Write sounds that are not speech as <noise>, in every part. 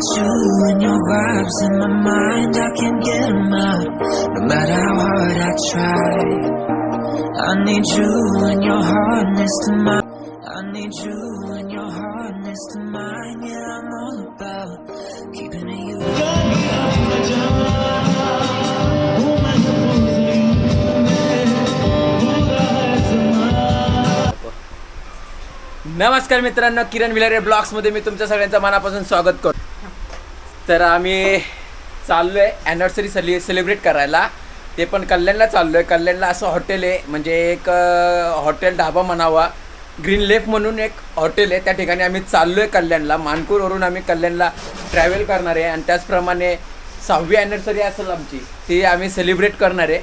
got you and your vibes in my mind. I can't get them out, no matter how hard I try. I need you and your hardness to mine. I need you and your hardness to mine. Yeah, I'm all about keeping it you. नमस्कार मित्रांनो किरण विलारे ब्लॉग्समध्ये मी तुमच्या सगळ्यांचं मनापासून स्वागत करतो तर आम्ही चाललो आहे ॲनिव्हर्सरी सेलि सेलिब्रेट करायला. ते पण कल्याणला चाललो आहे कल्याणला असं हॉटेल आहे. म्हणजे एक हॉटेल ढाबा म्हणावा. ग्रीन लेफ म्हणून एक हॉटेल आहे. त्या ठिकाणी आम्ही चाललो आहे कल्याणला. मानकूरवरून आम्ही कल्याणला ट्रॅव्हल करणार आहे. आणि त्याचप्रमाणे सहावी ॲनिव्हर्सरी असेल आमची ती आम्ही सेलिब्रेट करणार आहे.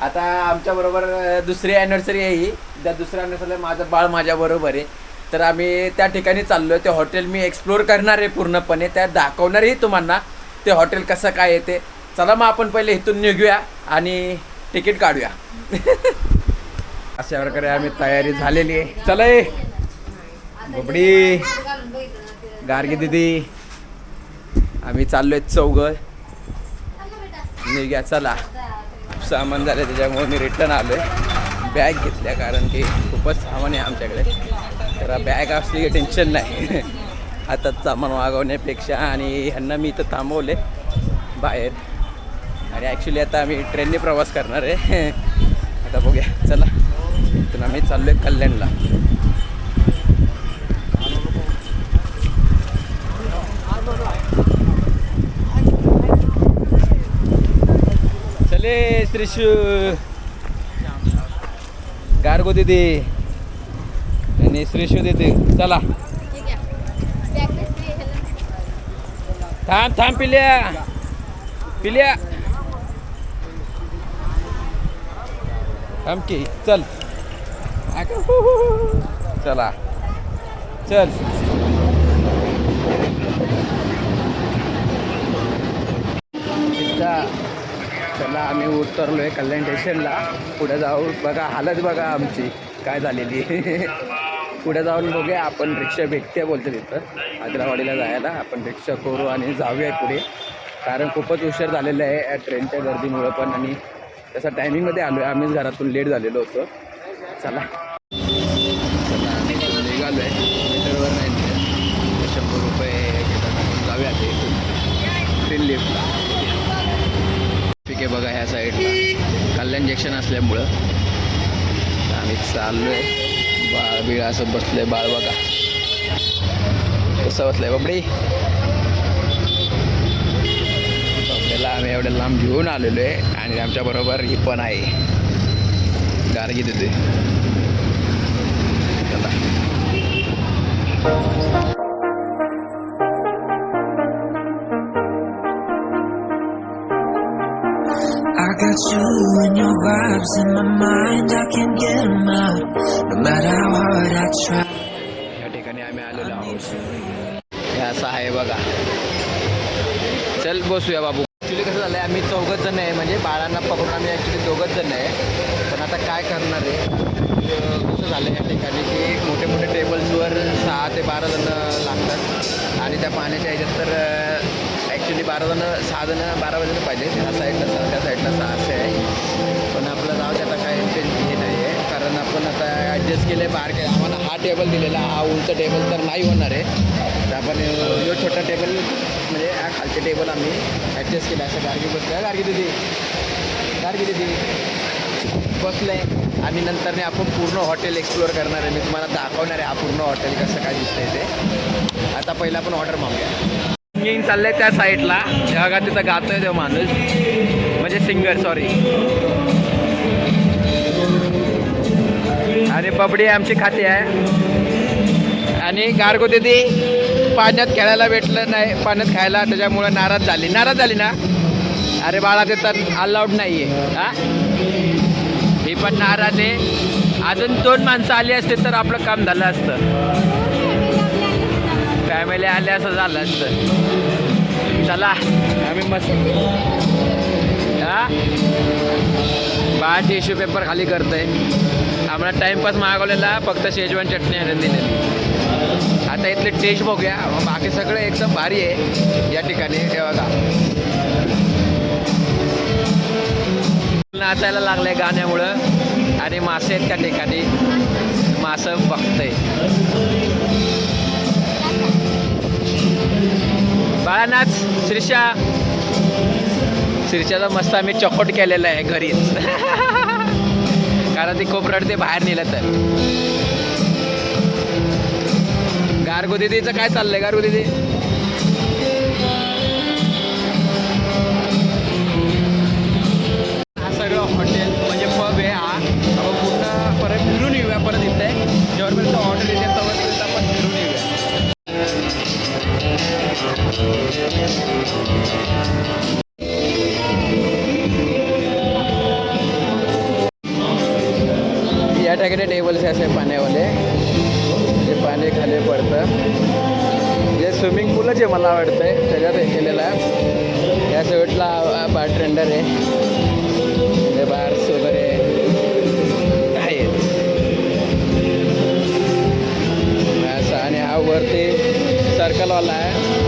आता आमच्याबरोबर दुसरी ॲनिव्हर्सरी आहे ही. त्या दुसऱ्या ॲनिव्हर्सरीला माझं बाळ माझ्याबरोबर आहे. तर आम्ही त्या ठिकाणी चाललो आहे ते हॉटेल मी एक्सप्लोअर करणार आहे पूर्णपणे. त्या दाखवणारही तुम्हाला ते हॉटेल कसं काय येते चला मग आपण पहिले इथून निघूया आणि तिकीट काढूया. <laughs> अशा प्रकारे आम्ही तयारी झालेली आहे. चला ये बोबडी. गार्गी दिदी. आम्ही चाललो आहे चौघं. निघ्या चला. सामान झालं त्याच्यामुळे मी रिटर्न आलो आहे बॅग घेतल्या कारण की खूपच सामान आहे आमच्याकडे. तर बॅग असली टेन्शन नाही. आता सामान मागवण्यापेक्षा आणि ह्यांना मी इथं थांबवले बाहेर. आणि ॲक्च्युली आता आम्ही ट्रेनने प्रवास करणार आहे. आता बघूया. चला. इथून आम्ही चाललो आहे कल्याणला. चले त्रिशू गार्गो दिदी. आणि श्रीशू देते. चला. थांब थांब पिल्या. पिल्या. थांब की चल. चला. चल. चला आम्ही उतरलो आहे कल्याण स्टेशनला पुढे जाऊ. बघा हालत बघा आमची. काय झालेली. <laughs> पुढे जाऊन बघूया. आपण रिक्षा भेटते बोलतो तिथं आग्रावाडीला जायला. आपण रिक्षा करू आणि जाऊया पुढे. कारण खूपच उशीर झालेला आहे या ट्रेनच्या गर्दीमुळं पण आणि तसं टायमिंगमध्ये आलो आहे आम्हीच घरातून लेट झालेलो होतो. चला. चला आम्ही निघालो आहे मीटरवर नाही निघत. शंभर रुपये घेतात आपण जाऊया ते इथून. ट्रेन लिफ्टला ठीक आहे बघा ह्या साईडला कल्याण जंक्शन असल्यामुळं. आम्ही चाललो आहे बाळ बिळ असं बसलंय बाळ बघा. कसं बसलंय बाबडी आपल्याला आम्ही एवढ्या लांब घेऊन आलेलो आहे आणि आमच्याबरोबर ही पण आहे. गार्गी तिथे चला. Got you and your vibes in my mind. I can't get them out, no matter how hard I try. या ठिकाणी आम्ही आलेलो आहोत. हे असं आहे बघा. चल बसूया बाबू. ॲक्च्युली कसं झालं आहे आम्ही चौघच जण आहे. म्हणजे बाळांना पकडून आम्ही ॲक्च्युली दोघंच जण आहे. पण आता काय करणार आहे? म्हणजे, कसं झालं या ठिकाणी की मोठे मोठे टेबल्सवर सहा ते बारा जण लागतात. आणि त्या पाण्याच्या ह्याच्यात तर ॲक्च्युली बारा जण सहा जण बारा जण पाहिजे. ह्या साईडला सहा त्या साईडला सहा असे आहे. पण आपलं जाऊ त्याला काय हे नाही आहे कारण आपण आता ॲडजस्ट केलं आहे बाहेर आम्हाला हा टेबल दिलेला हा उंच टेबल तर नाही होणार आहे. तर आपण अं, जो छोटा टेबल म्हणजे हा खालचे टेबल आम्ही ॲडजस्ट केला. असं गार्गी बसलं गार्गी दिदी. गार्गी दिदी. बसलं. आहे आणि नंतरने आपण पूर्ण हॉटेल एक्सप्लोअर करणार आहे. मी तुम्हाला दाखवणार आहे. हा पूर्ण हॉटेल कसं काय दिसतंय ते. आता पहिला आपण ऑर्डर मागूया. सिंगिंग चाललंय त्या साईडला जेव्हा तिथं गातोय तो माणूस. म्हणजे सिंगर सॉरी आणि बबडी आमची खाती आहे. आणि गारगो ती पाण्यात खेळायला भेटलं नाही पाण्यात खायला त्याच्यामुळे नाराज झाली. नाराज झाली ना? अरे बाळा ते तर अलाउड नाही आहे हा? ही पण नाराज आहे. अजून दोन माणसं आली असते तर आपलं काम झालं असतं. फॅमिली आले असं झालं असतं. चला. आम्ही मस्त. हा? बा टिश्यू पेपर खाली करतोय. आम्हाला टाइमपास मागवलेला फक्त शेजवान चटणी आणून दिलेली. आता इथले टेस्ट बघूया. बाकी सगळं एकदम भारी आहे. या ठिकाणी हे नाचायला लागलंय गाण्यामुळं. आणि मासे आहेत त्या ठिकाणी. मासं बघतंय. बाळानाथ श्रीषा श्रीषाचा मस्त आम्ही चकोट केलेला आहे घरीच. कारण ती खूप रडते बाहेर नेलं तर. गारगो दिदीचं काय चाललंय गारगो दिदी? या टेबल्स असे पाण्यावाले. जे पाणी खाली पडतं. जे स्विमिंग पूलच आहे मला आवडतं आहे त्याच्यात हे केलेलं आहे. या साईडला बारटेंडर आहे. म्हणजे बार्स वगैरे आहेत. असं आणि हा वरती सर्कलवाला आहे.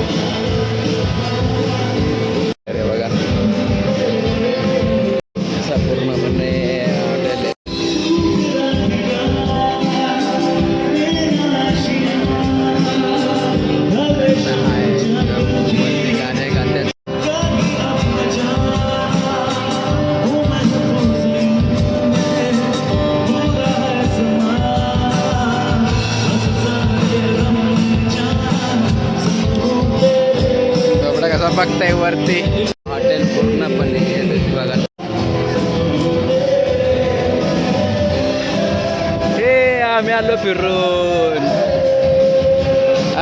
आम्ही आलो फिरून.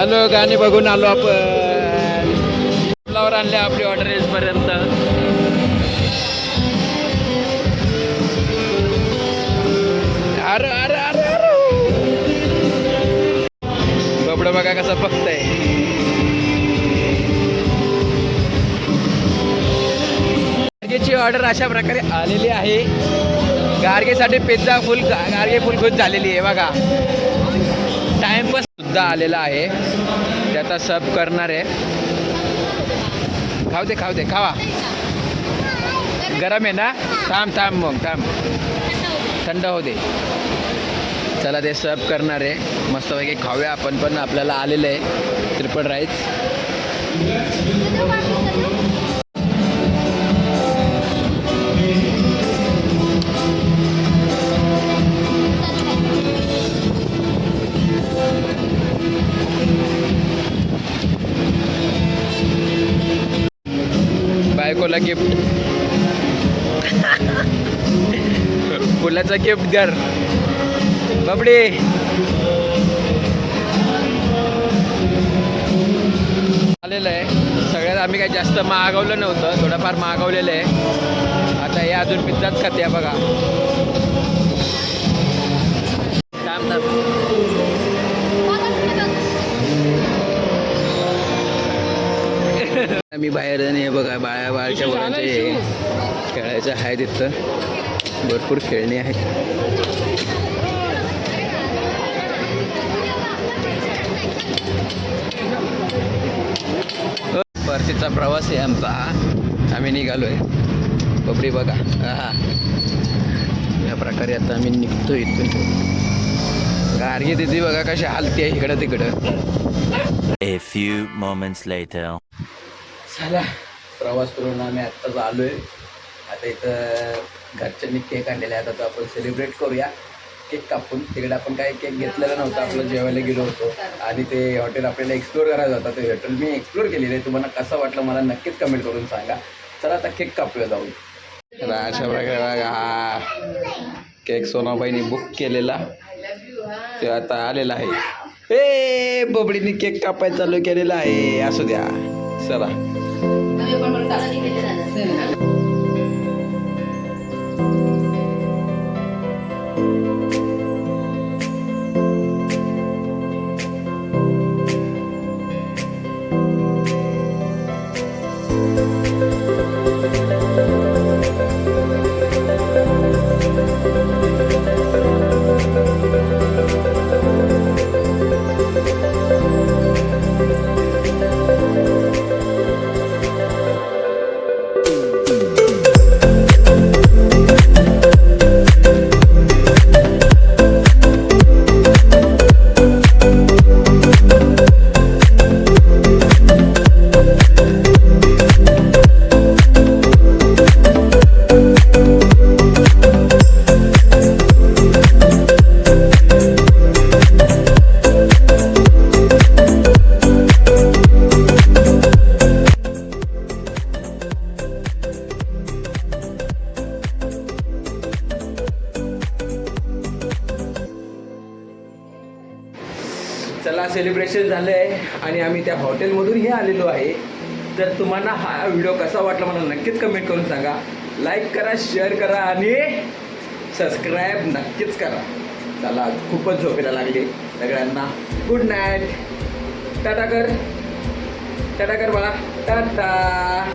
आलो गाणी बघून आलो आपण. फ्लावर आणले आपली ऑर्डर पर्यंत अरे अरे अरे अरे कपडा बघा कसा बघताय. गार्गेची ऑर्डर अशा प्रकारे आलेली आहे. गार्गेसाठी पिझ्झा फुल गार्गे फुल खुश झालेली आहे बघा. टाइमपास सुद्धा आलेला आहे. ते आता सर्व करणार आहे. खाऊ दे खाऊ दे खावा. गरम आहे ना? थांब थांब मग थांब. थंड होऊ दे. चला ते सर्व करणार आहे. मस्तपैकी खाऊया आपण पण. आपल्याला आलेलं आहे. Triple rice gift. पुलाचा गिफ्ट घर. बाबडे. आलेलं आहे. सगळ्यात आम्ही काही जास्त मागवलं नव्हतं थोडंफार मागवलेलं आहे. आता हे अजून पिझ्झाच खाते बघा. थांब थांब. मी बाहेर आणि हे बघा बाळ्या बाळच्या मुलांचे खेळायचं आहे तिथं. भरपूर खेळणी आहेत. परतीचा प्रवास आहे आमचा. हा आम्ही निघालोय. बबडी बघा. हा या प्रकारे आता आम्ही निघतो इथून. गार्गी दिदी बघा कशी हालती आहे इकडं तिकडं. A few moments later. चला प्रवास करून आम्ही आत्ताच आलो आहे आता इथं घरच्यांनी केक आणलेला आहे. आता तो आपण सेलिब्रेट करूया. केक कापून. तिकडे आपण काही केक घेतलेला नव्हता. आपलं जेवायला गेलो होतो. आणि ते हॉटेल आपल्याला एक्सप्लोर करायचं होतं ते हॉटेल मी एक्सप्लोर केलेलं आहे. तुम्हाला कसं वाटलं मला नक्कीच कमेंट करून सांगा. चला आता केक कापूया जाऊन. तर अशा प्रकारे बघा हा केक सोनाबाईनी बुक केलेला. ते आता आलेला आहे. ए बबडीने केक कापायला चालू केलेला आहे. असू द्या. चला. ব্যাপার হলো দালালি খেতে না चला सेलिब्रेशन झालं आहे आणि आम्ही त्या हॉटेलमधूनही आलेलो आहे. तर तुम्हाला हा व्हिडिओ कसा वाटला मला नक्कीच कमेंट करून सांगा. लाईक करा शेअर करा आणि सबस्क्राईब नक्कीच करा. चला खूपच झोपेला लागली. सगळ्यांना गुड नाईट टाटा कर. टाटा कर बाळा. टाटा.